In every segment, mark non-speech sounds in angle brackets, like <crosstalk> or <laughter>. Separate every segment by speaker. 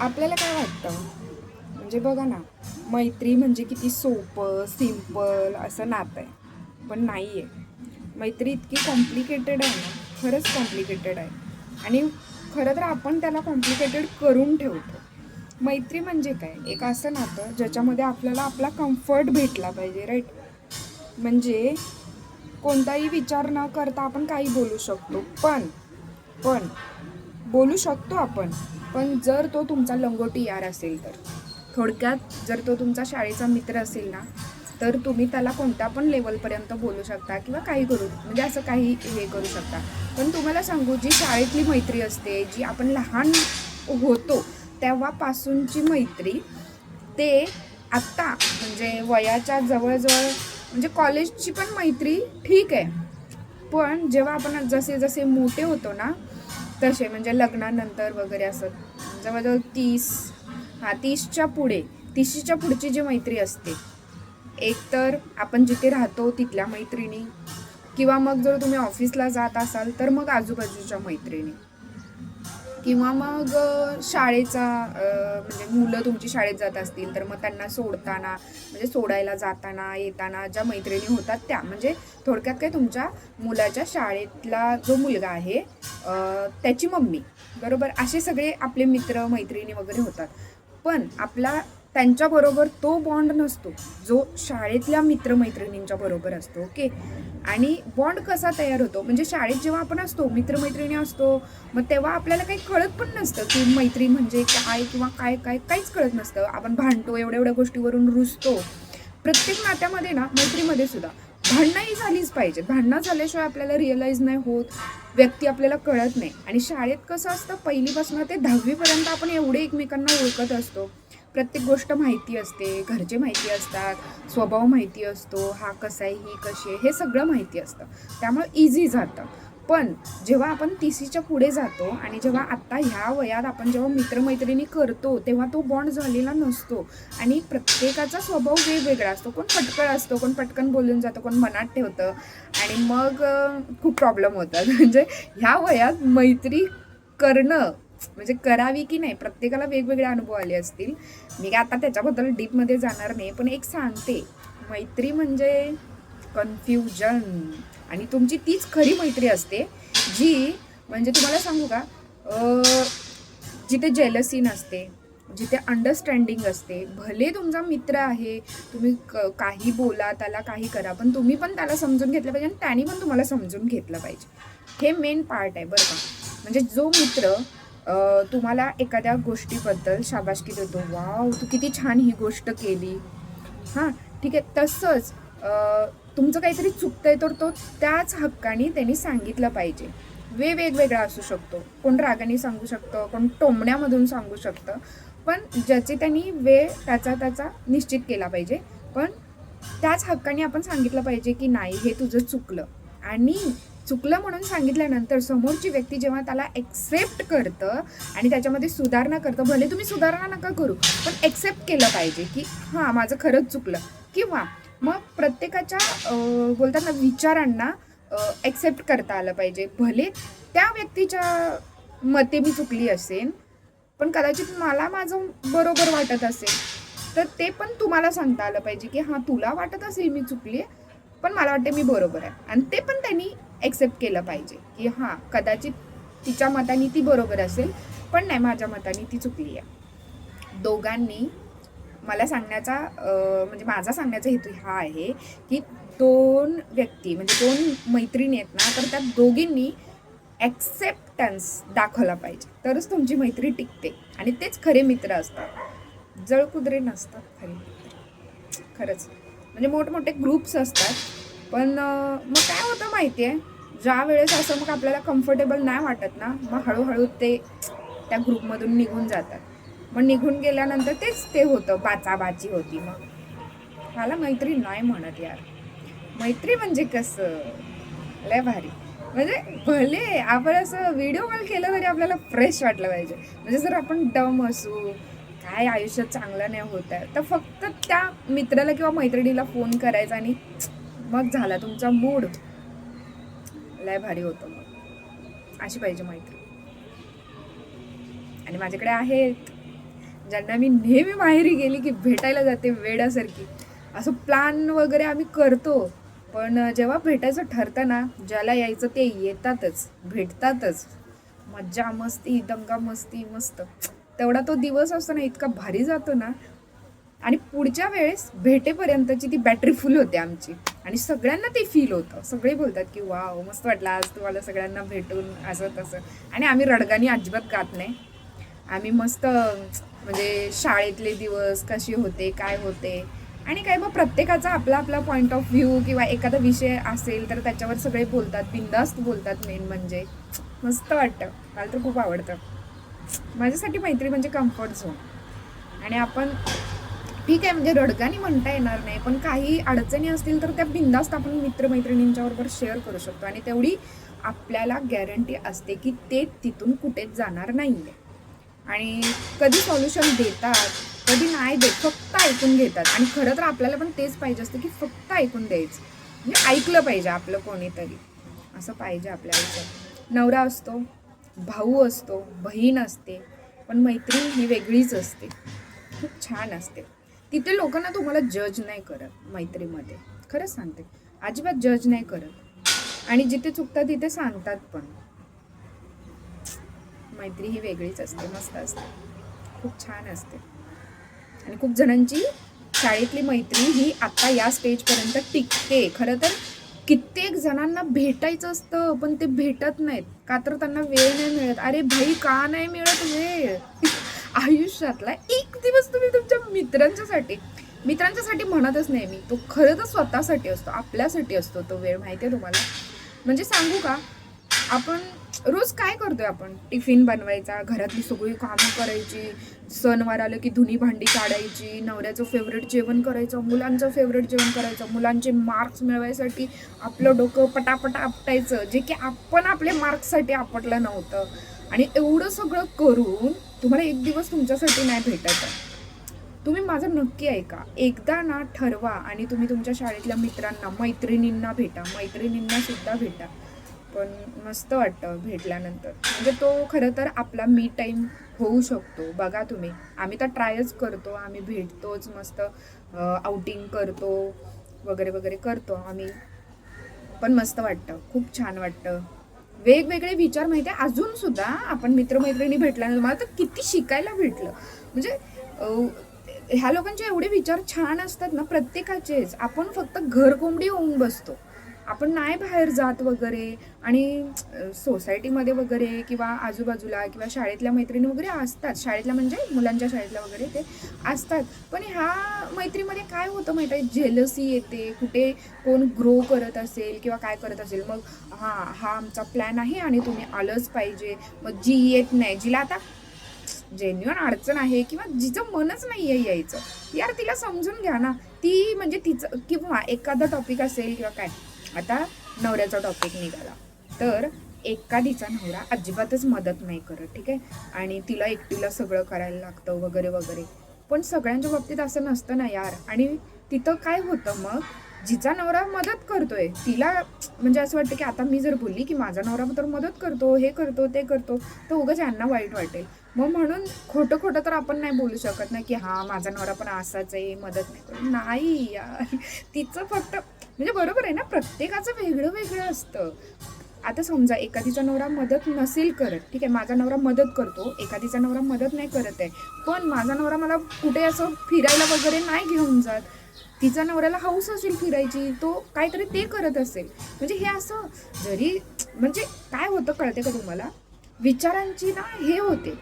Speaker 1: आपल्याला काय वाटतं? म्हणजे बघा ना मैत्री म्हणजे किती सोपं सिंपल असं नातं आहे. पण नाही आहे मैत्री इतकी कॉम्प्लिकेटेड आहे ना खरंच कॉम्प्लिकेटेड आहे. आणि खरं तर आपण त्याला कॉम्प्लिकेटेड करून ठेवतो. मैत्री म्हणजे काय? एक असं नातं ज्याच्यामध्ये आपल्याला आपला कम्फर्ट भेटला पाहिजे राईट म्हणजे कोणताही विचार न करता आपण काही बोलू शकतो. पण पण बोलू शकतो आपण. पण जर तो तुमचा लंगोटी यार असेल तर थोडक्यात जर तो तुमचा शाळेचा मित्र असेल ना तर तुम्ही त्याला कोणत्या पण लेवलपर्यंत बोलू शकता किंवा काही करू म्हणजे असं काही हे करू शकता. पण तुम्हाला सांगू जी शाळेतली मैत्री असते जी आपण लहान होतो तेव्हापासूनची मैत्री ते आत्ता म्हणजे वयाच्या जवळजवळ म्हणजे कॉलेजची पण मैत्री ठीक आहे. पण जेव्हा आपण जसे जसे मोठे होतो ना तसे म्हणजे लग्नानंतर वगैरे असं. जवळजवळ तीस हां तीसच्या पुढे तीसच्या पुढची जी मैत्री असते एकतर आपण जिथे राहतो तिथल्या मैत्रिणी. किंवा मग जर तुम्ही ऑफिसला जात असाल तर मग आजूबाजूच्या मैत्रिणी. किंवा मग शाळेचा म्हणजे मुलं तुमची शाळेत जात असतील तर मग त्यांना सोडताना म्हणजे सोडायला जाताना येताना ज्या मैत्रिणी होतात त्या म्हणजे थोडक्यात काय तुमच्या मुलाच्या शाळेतला जो मुलगा आहे त्याची मम्मी बरोबर? असे सगळे आपले मित्र मैत्रिणी वगैरे होतात. पण आपला त्यांच्याबरोबर तो बॉन्ड नसतो. जो शाळेतल्या मित्रमैत्रिणींच्या बरोबर असतो ओके आणि बॉन्ड कसा तयार होतो? म्हणजे शाळेत जेव्हा आपण असतो मित्रमैत्रिणी असतो मग तेव्हा आपल्याला काही कळत पण नसतं की मैत्री म्हणजे काय किंवा काय काय काहीच कळत नसतं. आपण भांडतो एवढ्या एवढ्या गोष्टीवरून रुजतो. प्रत्येक नात्यामध्ये ना मैत्रीमध्ये सुद्धा भांडणंही झालीच पाहिजे. भांडणं झाल्याशिवाय आपल्याला रिअलाईज नाही होत व्यक्ती आपल्याला कळत नाही. आणि शाळेत कसं असतं पहिलीपासून ते दहावीपर्यंत आपण एवढे एकमेकांना ओळखत असतो. प्रत्येक गोष्ट माहिती असते. घरचे माहिती असतात स्वभाव माहिती असतो हा कसा आहे ही कशी आहे हे सगळं माहिती असतं. त्यामुळे इझी जातं. पण जेव्हा आपण तिसीच्या पुढे जातो आणि जेव्हा आत्ता ह्या वयात आपण जेव्हा मित्रमैत्रिणी करतो तेव्हा तो बॉन्ड झालेला नसतो. आणि प्रत्येकाचा स्वभाव वेगवेगळा असतो. कोण पटकळ असतो कोण पटकन बोलून जातो कोण मनात ठेवतं. आणि मग खूप प्रॉब्लेम होतात. <laughs> म्हणजे ह्या वयात मैत्री करणं म्हणजे करावी की नाही? प्रत्येकाला वेगवेगळे अनुभव आले असतील. मी काय आता त्याच्याबद्दल डीपमध्ये जाणार नाही पण एक सांगते. मैत्री म्हणजे कन्फ्युजन आणि तुमची तीच खरी मैत्री असते जी म्हणजे तुम्हाला सांगू का? जिथे जेलसी नसते जिथे अंडरस्टँडिंग असते. भले तुमचा मित्र आहे तुम्ही क काही बोला त्याला काही करा पण तुम्ही पण त्याला समजून घेतलं पाहिजे आणि त्याने पण तुम्हाला समजून घेतलं पाहिजे. हे मेन पार्ट आहे बरं का. म्हणजे जो मित्र तुम्हाला एखाद्या गोष्टीबद्दल शाबासकी देतो. वाव तू किती छान ही गोष्ट केली. हां ठीक आहे तसंच तुमचं काहीतरी चुकतंय तर तो त्याच हक्काने त्यांनी सांगितलं पाहिजे. वे वेगवेगळा असू शकतो. कोण रागाने सांगू शकतं कोण टोमण्यामधून सांगू शकतं. पण ज्याचे त्यांनी वेळ त्याचा त्याचा निश्चित केला पाहिजे. पण त्याच हक्काने आपण सांगितलं पाहिजे की नाही हे तुझं चुकलं. आणि चुकलं म्हणून सांगितल्यानंतर समोरची व्यक्ती जेव्हा त्याला ॲक्सेप्ट करतं आणि त्याच्यामध्ये सुधारणा करतं भले तुम्ही सुधारणा नका करू पण ॲक्सेप्ट केलं पाहिजे की हां माझं खरंच चुकलं. किंवा मग प्रत्येकाच्या बोलताना बोलतात ना विचारांना ॲक्सेप्ट करता आलं पाहिजे. भले त्या व्यक्तीच्या मते मी चुकली असेल पण कदाचित मला माझं बरोबर वाटत असेल तर ते पण तुम्हाला सांगता आलं पाहिजे की हां तुला वाटत असेल मी चुकली आहे पण मला वाटते मी बरोबर आहे. आणि ते पण त्यांनी एक्सेप्ट केलं पाहिजे. की हां कदाचित तिच्या मताने ती बरोबर असेल पण नाही माझ्या मताने ती चुकली आहे. दोघांनी मला सांगण्याचा म्हणजे माझा सांगण्याचा हेतू हा आहे की दोन व्यक्ती म्हणजे दोन मैत्रिणी आहेत ना तर त्या दोघींनी ॲक्सेप्टन्स दाखवला पाहिजे. तरच तुमची मैत्री टिकते. आणि तेच खरे मित्र असतात. जळकुदरे नसतात खरे मित्र. खरंच. म्हणजे मोठमोठे ग्रुप्स असतात. पण मग काय होतं माहिती आहे ज्या वेळेस असं मग आपल्याला कम्फर्टेबल नाही वाटत ना मग हळूहळू ते त्या ग्रुपमधून निघून जातात. मग निघून गेल्यानंतर तेच ते होतं बाचाबाची होती मग. मला मैत्री नाही म्हणत यार. मैत्री म्हणजे कसं? लय भारी. म्हणजे भले आपण असं व्हिडिओ कॉल केलं तरी आपल्याला फ्रेश वाटलं पाहिजे. म्हणजे जर आपण डम असू काय आयुष्यात चांगलं नाही होत आहे तर फक्त त्या मित्राला किंवा मैत्रिणीला फोन करायचा आणि मग झाला तुमचा मूड. लय भारी होतो मग. अशी पाहिजे मैत्री. आणि माझ्याकडे आहेत. ज्यांना मी नेहमी माहेरी गेली की भेटायला जाते वेड्यासारखी. असं प्लॅन वगैरे आम्ही करतो. पण जेव्हा भेटायचं ठरतं ना ज्याला यायचं ते येतातच भेटतातच. मज्जा मस्ती दंगा मस्ती मस्त. तेवढा तो दिवस असतो ना इतका भारी जातो ना. आणि पुढच्या वेळेस भेटेपर्यंतची ती बॅटरी फुल होते आमची. आणि सगळ्यांना ते फील होतं. सगळे बोलतात की वा मस्त वाटलं आज तुम्हाला सगळ्यांना भेटून असं तसं. आणि आम्ही रडगाणी अजिबात गात नाही. आम्ही मस्त म्हणजे शाळेतले दिवस कसे होते काय होते. आणि काय मग प्रत्येकाचा आपला आपला पॉईंट ऑफ व्ह्यू किंवा एखादा विषय असेल तर त्याच्यावर सगळे बोलतात बिंदास्त बोलतात मेन म्हणजे. मस्त वाटतं. मला तर खूप आवडतं. माझ्यासाठी मैत्री म्हणजे कम्फर्ट झोन आणि आपण ठीक आहे म्हणजे रडगाणी म्हणता येणार नाही पण काही अडचणी असतील तर त्या बिंदास्त आपण मित्रमैत्रिणींच्या बरोबर शेअर करू शकतो. आणि तेवढी आपल्याला गॅरंटी असते की ते तिथून कुठेच जाणार नाही आहे आणि कधी सॉल्युशन देतात कधी नाही देत फक्त ऐकून घेतात. आणि खरं तर आपल्याला पण तेच पाहिजे असतं की फक्त ऐकून द्यायचं. म्हणजे ऐकलं पाहिजे आपलं कोणीतरी. असं पाहिजे आपल्या आयुष्यात नवरा असतो भाऊ असतो बहीण असते पण मैत्रीण ही वेगळीच असते. खूप छान असते. तिथे लोकांना तुम्हाला जज नाही करत मैत्रीमध्ये. खरंच सांगते. अजिबात जज नाही करत. आणि जिथे चुकतात तिथे सांगतात पण. मैत्री ही वेगळीच असते मस्त असते. खूप छान असते. आणि खूप जणांची शाळेतली मैत्री ही आता या स्टेजपर्यंत टिकते. खरं तर कित्येक जणांना भेटायचं असतं पण ते भेटत नाहीत. का तर त्यांना वेळ नाही मिळत. अरे भाई का नाही मिळत वेळ आयुष्यातला एक दिवस तुम्ही तुमच्या मित्रांच्यासाठी मित्रांच्यासाठी म्हणतच नाही मी. तो खरं तर स्वतःसाठी असतो आपल्यासाठी असतो तो वेळ माहिती आहे तुम्हाला? म्हणजे सांगू का आपण रोज काय करतोय आपण? टिफिन बनवायचा घरातली सगळी कामं करायची सणवार आलं की धुनी भांडी काढायची नवऱ्याचं फेवरेट जेवण करायचं मुलांचं फेवरेट जेवण करायचं मुलांचे मार्क्स मिळवायसाठी आपलं डोकं पटापटा आपटायचं जे की आपण आपल्या मार्क्ससाठी आपटलं नव्हतं. आणि एवढं सगळं करून तुम्हाला एक दिवस तुमच्यासाठी नाही भेटत. आहे तुम्ही माझं नक्की ऐका. एकदा ना ठरवा आणि तुम्ही तुमच्या शाळेतल्या मित्रांना मैत्रिणींना भेटा. मैत्रिणींना सुद्धा भेटा. पण मस्त वाटतं भेटल्यानंतर. म्हणजे तो खरं तर आपला मी टाईम होऊ शकतो. बघा तुम्ही. आम्ही तर ट्रायच करतो. आम्ही भेटतोच मस्त आउटिंग करतो वगैरे वगैरे करतो आम्ही. पण मस्त वाटतं. खूप छान वाटतं. वेगवेगळे विचार माहिती आहे अजून सुद्धा आपण मित्रमैत्रिणी भेटल्यानंतर मला तर किती शिकायला भेटलं. म्हणजे ह्या लोकांचे एवढे विचार छान असतात ना प्रत्येकाचेच. आपण फक्त घरकोंबडी होऊन बसतो. आपण नाही बाहेर जात वगैरे आणि सोसायटीमध्ये वगैरे किंवा आजूबाजूला किंवा शाळेतल्या मैत्रिणी वगैरे असतात. शाळेतल्या म्हणजे मुलांच्या शाळेतल्या वगैरे ते असतात. पण ह्या मैत्रीमध्ये काय होतं माहीत आहे? जेलसी येते. कुठे कोण ग्रो करत असेल किंवा काय करत असेल मग हां हा आमचा प्लॅन आहे आणि तुम्ही आलंच पाहिजे. मग जी येत नाही जिला आता जेन्युअन अडचण आहे किंवा जिचं मनच नाही आहे यायचं यार तिला समजून घ्या ना. ती म्हणजे तिचं किंवा एखादा टॉपिक असेल किंवा काय आता नवऱ्याचा टॉपिक निघाला. तर एखादीचा नवरा अजिबातच मदत नाही करत ठीक आहे? आणि तिला एकटीला सगळं करायला लागतं वगैरे वगैरे. पण सगळ्यांच्या बाबतीत असं नसतं ना यार. आणि तिथं काय होतं मग? जिचा नवरा मदत करतोय तिला म्हणजे असं वाटतं की आता मी जर बोलली की माझा नवरा तर मदत करतो हे करतो ते करतो तर उगाच यांना वाईट वाटेल. मग म्हणून खोटं खोटं तर आपण नाही बोलू शकत नाही की हा माझा नवरा पण असाच आहे मदत नाही करत. नाही यार. तिचं फक्त म्हणजे बरोबर आहे ना प्रत्येकाचं वेगळं वेगळं असतं. आता समजा एखादीचा नवरा मदत नसेल करत ठीक आहे माझा नवरा मदत करतो एखादीचा नवरा मदत नाही करत आहे पण माझा नवरा मला कुठे असं फिरायला वगैरे नाही घेऊन जात. तिचा नवऱ्याला हौस असेल फिरायची तो काहीतरी ते करत असेल. म्हणजे हे असं जरी म्हणजे काय होतं कळते का तुम्हाला? विचारांची ना हे होते.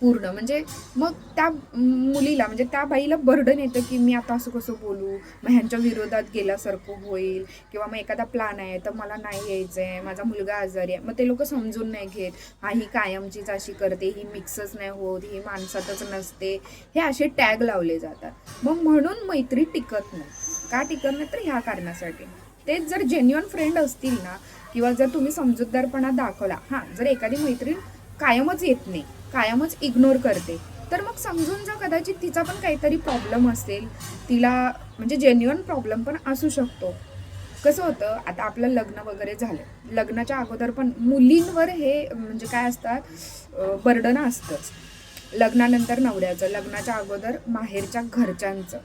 Speaker 1: पूर्ण. म्हणजे मग त्या मुलीला म्हणजे त्या बाईला बर्डन येतं की मी आता असं कसं बोलू? मग ह्यांच्या विरोधात गेल्यासारखं होईल किंवा मग एखादा प्लॅन आहे तर मला नाही यायचं आहे माझा मुलगा आजारी आहे. मग ते लोक समजून नाही घेत. हा ही कायमचीच अशी करते ही मिक्सच नाही होत ही माणसातच नसते. हे असे टॅग लावले जातात. मग म्हणून मैत्री टिकत नाही. का टिकत नाही? तर ह्या कारणासाठी. तेच जर जेन्युअन फ्रेंड असतील ना किंवा जर तुम्ही समजूतदारपणा दाखवला हां जर एखादी मैत्रीण कायमच येत नाही कायमच इग्नोर करते. तर मग समजून जा कदाचित तिचा पण काहीतरी प्रॉब्लेम असेल. तिला म्हणजे जेन्युअन प्रॉब्लेम पण असू शकतो. कसं होतं आता आपलं लग्न वगैरे झालं. लग्नाच्या अगोदर पण मुलींवर हे म्हणजे काय असतात बर्डन असतंच. लग्नानंतर नवऱ्याचं लग्नाच्या अगोदर माहेरच्या घरच्यांचं.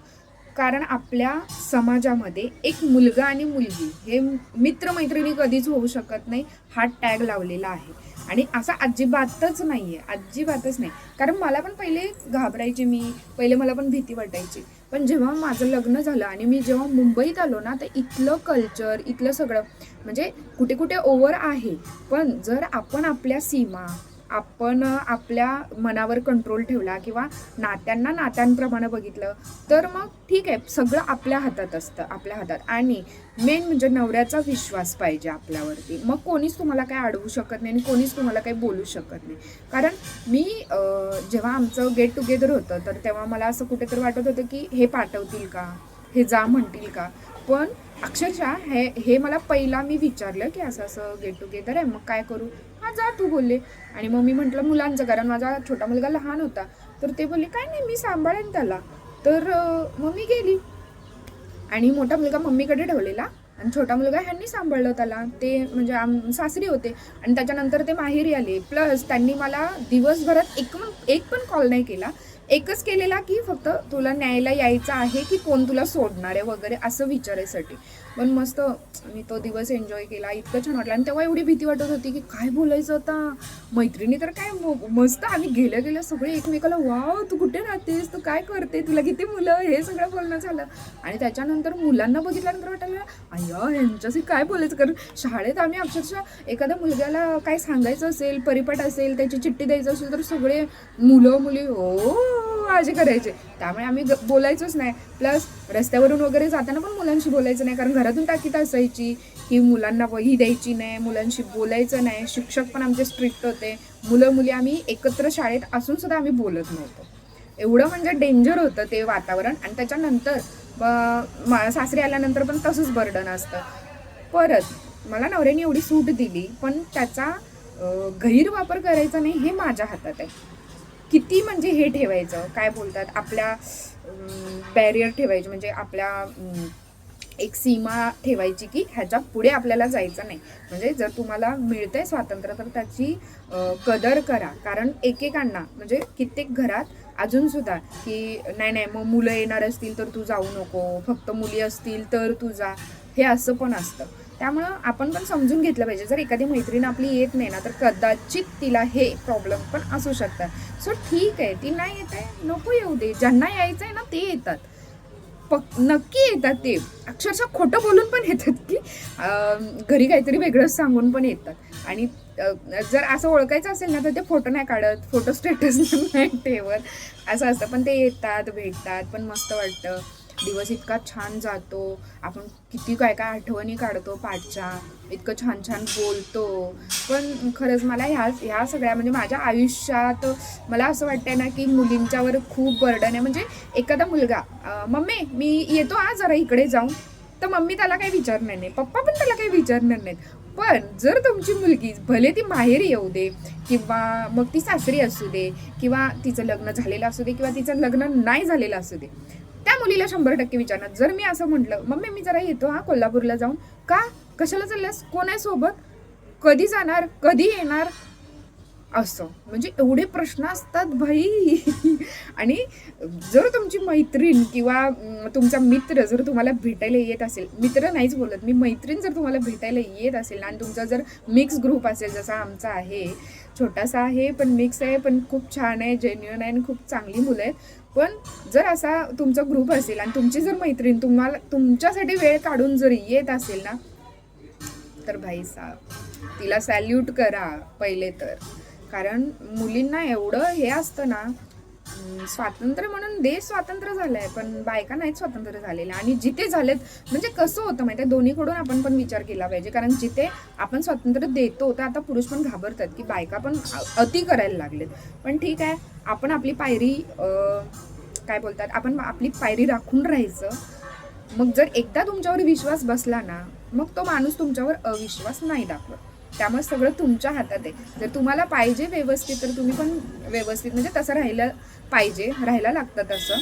Speaker 1: कारण आपल्या समाजामध्ये एक मुलगा आणि मुलगी हे मित्रमैत्रिणी कधीच होऊ शकत नाही हा टॅग लावलेला आहे. आणि असा अजिबातच नाही आहे अजिबातच नाही. कारण मला पण पहिले घाबरायचे मी पहिले मला पण भीती वाटायची. पण जेव्हा माझं लग्न झालं आणि मी जेव्हा मुंबईत आलो ना तर इथलं कल्चर इथलं सगळं म्हणजे कुठे कुठे ओव्हर आहे. पण जर आपण आपल्या सीमा आपण आपल्या मनावर कंट्रोल ठेवला किंवा नात्यांना नात्यांप्रमाणे बघितलं तर मग ठीक आहे सगळं आपल्या हातात असतं आपल्या हातात. आणि मेन म्हणजे नवऱ्याचा विश्वास पाहिजे आपल्यावरती. मग कोणीच तुम्हाला काय अडवू शकत नाही आणि कोणीच तुम्हाला काही बोलू शकत नाही. कारण मी जेव्हा आमचं गेट टुगेदर होतं तर तेव्हा मला असं कुठेतरी वाटत होतं की हे पाठवतील का? हे जा म्हणतील का? पण अक्षरशः हे हे मला पहिला मी विचारलं की असं असं गेट टुगेदर आहे मग काय करू? हा जा तू बोलले. आणि मग मी म्हटलं मुलांचं कारण माझा छोटा मुलगा लहान होता. तर ते बोलले काय नाही मी सांभाळेन त्याला. तर मम्मी मग मी गेली. आणि मोठा मुलगा मम्मीकडे ठेवलेला. आणि छोटा मुलगा ह्यांनी सांभाळलं त्याला. ते म्हणजे आम सासरी होते. आणि त्याच्यानंतर ते माहेरी आले. प्लस त्यांनी मला दिवसभरात एक पण एक पण कॉल नाही केला. एकच केलेला की फक्त तुला न्यायला यायचं आहे की कोण तुला सोडणार आहे वगैरे असं विचारायसाठी. पण मस्त मी तो दिवस एन्जॉय केला. इतकं छान वाटलं. आणि तेव्हा एवढी भीती वाटत होती की काय बोलायचं आता? मैत्रिणी तर काय मस्त आम्ही गेल्या गेल्या सगळे एकमेकाला वाव तू कुठे राहतेस? तू काय करते तुला किती मुलं? हे सगळं बोलणं झालं. आणि त्याच्यानंतर मुलांना बघितल्यानंतर वाटायला अय्या ह्यांच्याशी काय बोलायचं? कारण शाळेत आम्ही अक्षरशः एखाद्या मुलग्याला काय सांगायचं असेल परिपाठ असेल त्याची चिठ्ठी द्यायचं असेल तर सगळे मुलं मुली हो असे करायचे. त्यामुळे आम्ही ग- बोलायचोच नाही. प्लस रस्त्यावरून वगैरे जाताना पण मुलांशी बोलायचं नाही कारण घरातून ताकीद असायची की मुलांना वही द्यायची नाही मुलांशी बोलायचं नाही. शिक्षक पण आमचे स्ट्रिक्ट होते. मुलं मुली आम्ही एकत्र शाळेत असून सुद्धा आम्ही बोलत नव्हतो. एवढं म्हणजे डेंजर होतं ते वातावरण आणि त्याच्यानंतर ब- मा- सासरी आल्यानंतर पण तसंच बर्डन असतं. परत मला नवऱ्याने एवढी सूट दिली पण त्याचा गैरवापर करायचा नाही हे माझ्या हातात आहे. किती म्हणजे हे ठेवायचं? काय बोलतात? आपल्या बॅरियर ठेवायचे. म्हणजे आपल्या एक सीमा ठेवायची की ह्याच्या पुढे आपल्याला जायचं नाही. म्हणजे जर तुम्हाला मिळतंय स्वातंत्र्य तर त्याची कदर करा. कारण एकेकांना म्हणजे कित्येक घरात अजून सुद्धा की नाही नाही मग मुलं येणार असतील तर तू जाऊ नको फक्त मुली असतील तर तू जा हे असं पण असतं. त्यामुळं आपण पण समजून घेतलं पाहिजे. जर एखादी मैत्रीण आपली येत नाही ना तर कदाचित तिला हे प्रॉब्लेम पण असू शकतात. सो ठीक आहे. ती नाही येत आहे नको येऊ दे. ज्यांना यायचं आहे ना ते येतात. पक नक्की येतात ते. अक्षरशः खोटं बोलून पण येतात की घरी काहीतरी वेगळंच सांगून पण येतात. आणि जर असं ओळखायचं असेल ना तर ते फोटो नाही काढत फोटो स्टेटस <laughs> नाही ठेवत. असं असतं. पण ते येतात भेटतात पण मस्त वाटतं. दिवस इतका छान जातो. आपण किती काय काय आठवणी काढतो पाठच्या. इतकं छान छान बोलतो. पण खरंच मला ह्या ह्या सगळ्या म्हणजे माझ्या आयुष्यात मला असं वाटतंय ना की मुलींच्यावर खूप बर्डन आहे. म्हणजे एखादा मुलगा मम्मी मी येतो आज जरा इकडे जाऊन. तर मम्मी त्याला काही विचारणार नाही. पप्पा पण त्याला काही विचारणार नाहीत. पण जर तुमची मुलगी भले ती माहेरी येऊ दे किंवा मग ती सासरी असू दे किंवा तिचं लग्न झालेलं असू दे किंवा तिचं लग्न नाही झालेलं असू दे त्या मुलीला शंभर टक्के विचारणार. जर मी असं म्हटलं मम्मी मी जरा येतो हा कोल्हापूरला जाऊन. का? कशाला चालल्यास? कोण आहे सोबत? कधी जाणार कधी येणार? असं. म्हणजे एवढे प्रश्न असतात भाई. <laughs> आणि जर तुमची मैत्रीण किंवा तुमचा मित्र जर तुम्हाला भेटायला येत असेल मित्र नाहीच बोलत मी मैत्रीण जर तुम्हाला भेटायला येत असेल आणि तुमचा जर मिक्स ग्रुप असेल जसा आमचा आहे छोटासा आहे पण मिक्स आहे पण खूप छान आहे जेन्युअन आहे आणि खूप चांगली मुलं आहेत. पण जर असा तुमचा ग्रुप असेल आणि तुमची जर मैत्रीण तुम्हाला तुमच्यासाठी वेळ काढून जर येत असेल ना तर भाई साहेब तिला सॅल्यूट करा पहिले तर. कारण मुलींना एवढं हे असतं ना स्वातंत्र्य म्हणून देश स्वातंत्र्य झालाय पण बायका नाहीत स्वातंत्र्य झालेल्या. आणि जिथे झालेत म्हणजे कसं होतं माहिती दोन्हीकडून आपण पण विचार केला पाहिजे. कारण जिथे आपण स्वातंत्र्य देतो तर आता पुरुष पण घाबरतात की बायका पण अति करायला लागलेत. पण ठीक आहे आपण आपली पायरी काय बोलतात आपण आपली पायरी राखून राहायचं. मग जर एकदा तुमच्यावर विश्वास बसला ना मग तो माणूस तुमच्यावर अविश्वास नाही दाखवत. त्यामुळे सगळं तुमच्या हातात आहे. जर तुम्हाला पाहिजे व्यवस्थित तर तुम्ही पण व्यवस्थित म्हणजे तसं राहिलं पाहिजे राहायला लागतं तसं.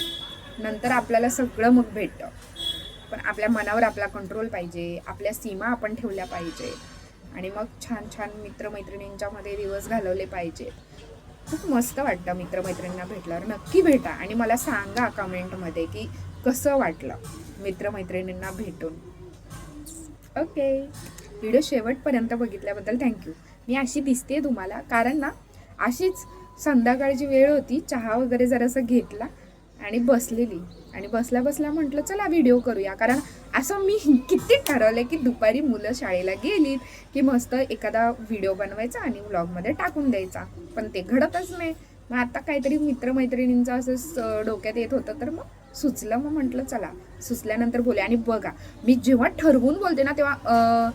Speaker 1: नंतर आपल्याला सगळं मग भेटतं. पण आपल्या मनावर आपला कंट्रोल पाहिजे आपल्या सीमा आपण ठेवल्या पाहिजे. आणि मग छान छान मित्रमैत्रिणींच्यामध्ये दिवस घालवले पाहिजेत खूप मस्त वाटतं मित्रमैत्रिणींना भेटल्यावर. नक्की भेटा. आणि मला सांगा कमेंटमध्ये की कसं वाटलं मित्रमैत्रिणींना भेटून. ओके. व्हिडिओ शेवटपर्यंत बघितल्याबद्दल थँक्यू मी अशी दिसते तुम्हाला कारण ना अशीच संध्याकाळची वेळ होती चहा वगैरे जरासं घेतला आणि बसलेली. आणि बसल्या बसल्या म्हटलं चला व्हिडिओ करूया. कारण असं मी किती ठरवलं की दुपारी मुलं शाळेला गेलीत की मस्त एखादा व्हिडिओ बनवायचा आणि व्लॉगमध्ये टाकून द्यायचा. पण ते घडतच नाही. मग आता काहीतरी मित्रमैत्रिणींचं असं डोक्यात येत होतं तर मग सुचलं. मग म्हटलं चला सुचल्यानंतर बोले आणि बघा मी जेव्हा ठरवून बोलते ना तेव्हा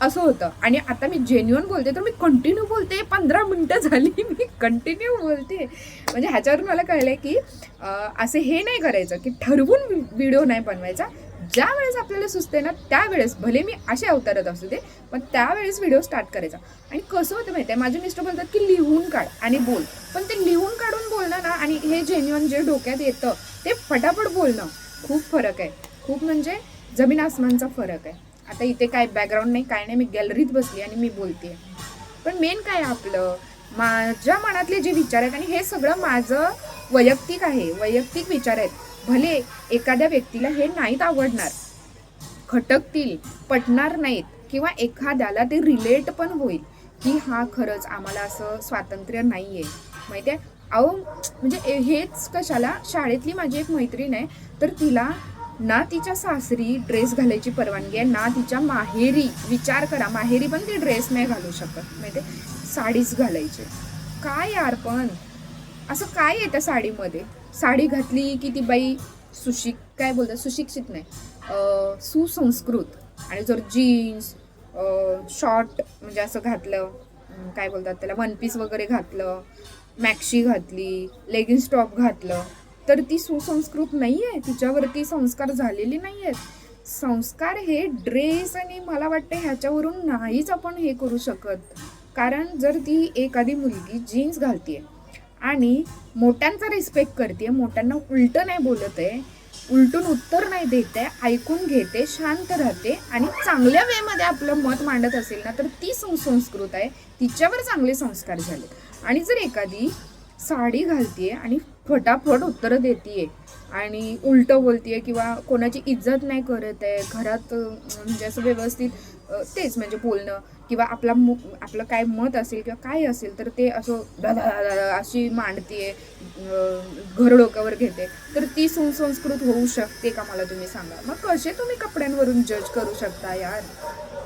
Speaker 1: असं होतं. आणि आता मी जेन्युअन बोलते तर मी कंटिन्यू बोलते. पंधरा मिनटं झाली मी कंटिन्यू बोलते. म्हणजे ह्याच्यावरून मला कळलं की असे असं हे नाही करायचं की ठरवून व्हिडिओ नाही बनवायचा. ज्या वेळेस आपल्याला सुचते ना त्यावेळेस भले मी असे अवतारत असू दे पण त्यावेळेस व्हिडिओ स्टार्ट करायचा. आणि कसं होतं माहिती आहे माझे मिस्टर बोलतात की लिहून काढ आणि बोल. पण ते लिहून काढून बोलणं ना आणि हे जेन्युअन जे डोक्यात येतं ते फटाफट बोलणं. खूप फरक आहे. खूप म्हणजे जमीन आसमानचा फरक आहे. आता इथे काय बॅकग्राऊंड नाही काय नाही मी गॅलरीत बसली आणि मी बोलते पण मेन काय आहे आपलं? माझ्या मनातले जे विचार आहेत आणि हे सगळं माझं वैयक्तिक आहे. वैयक्तिक विचार आहेत. भले एखाद्या व्यक्तीला हे नाहीत आवडणार खटकतील पटणार नाहीत किंवा एखाद्याला ते रिलेट पण होईल की हा खरंच आम्हाला असं स्वातंत्र्य नाही आहे माहिती आहे अहो म्हणजे ए- हेच कशाला? शाळेतली माझी एक मैत्रीण आहे तर तिला ना तिच्या सासरी ड्रेस घालायची परवानगी आहे ना तिच्या माहेरी विचार करा माहेरी पण ती ड्रेस नाही घालू शकत माहिती आहे? साडीच घालायची. काय यार पण? असं काय येतं साडीमध्ये? साडी घातली की ती बाई सुशिक काय बोलतात? सुशिक्षित नाही. सुसंस्कृत. आणि जर जीन्स शॉर्ट म्हणजे असं घातलं काय बोलतात त्याला वन पीस वगैरे घातलं मॅक्शी घातली लेगिन्स टॉप घातलं तर ती सुसंस्कृत नाही आहे तिच्यावरती संस्कार झालेले नाही आहेत संस्कार हे ड्रेस आणि मला वाटतं ह्याच्यावरून नाहीच आपण हे करू शकत. कारण जर ती एखादी मुलगी जीन्स घालतीये आणि मोठ्यांचा रिस्पेक्ट करते मोठ्यांना उलटं नाही बोलत आहे उलटून उत्तर नाही देत आहे ऐकून घेते शांत राहते आणि चांगल्या वेमध्ये आपलं मत मांडत असेल ना तर ती सुसंस्कृत आहे. तिच्यावर चांगले संस्कार झाले आणि जर एखादी साडी घालतीये आणि फटाफट उत्तरं देते आणि उलटं बोलतीये किंवा कोणाची इज्जत नाही करत आहे घरात म्हणजे असं व्यवस्थित तेच म्हणजे बोलणं किंवा आपला मु आपलं काय मत असेल किंवा काय असेल तर ते असं अशी मांडतीये घर डोक्यावर घेते. तर ती सुसंस्कृत होऊ शकते का मला तुम्ही सांगा? मग कसे तुम्ही कपड्यांवरून जज करू शकता यार?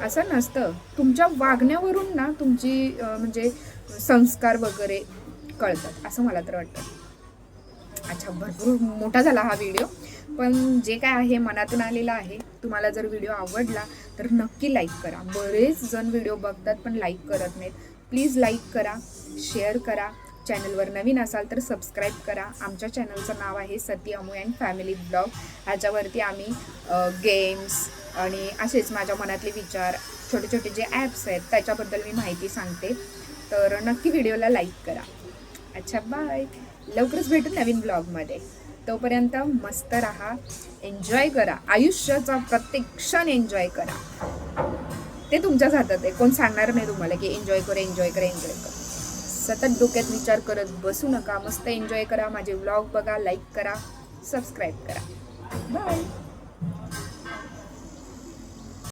Speaker 1: असं नसतं. तुमच्या वागण्यावरून ना तुमची म्हणजे संस्कार वगैरे कळतात असं मला तर वाटतं. अच्छा भरपूर मोठा झाला हा व्हिडिओ पण जे काय आहे मनातून आलेलं आहे तुम्हाला जर व्हिडिओ आवडला तर नक्की लाईक करा. बरेच जण व्हिडिओ बघतात पण लाईक करत नाहीत. प्लीज लाईक करा शेअर करा. चॅनलवर नवीन असाल तर सबस्क्राईब करा. आमच्या चॅनलचं नाव आहे Sati Amu and family blog ह्याच्यावरती आम्ही गेम्स आणि असेच माझ्या मनातले विचार छोटे छोटे जे ॲप्स आहेत त्याच्याबद्दल मी माहिती सांगते. तर नक्की व्हिडिओला लाईक करा. अच्छा बाय लवकरच भेटू नवीन ब्लॉगमध्ये. तोपर्यंत मस्त राहा एन्जॉय करा. आयुष्याचा प्रत्येक क्षण एन्जॉय करा. ते तुमच्याच हातात आहे. कोण सांगणार नाही तुम्हाला की एन्जॉय कर एन्जॉय कर एन्जॉय कर. सतत डोक्यात विचार करत बसू नका. मस्त एन्जॉय करा. माझे व्लॉग बघा लाईक करा सबस्क्राईब करा. बाय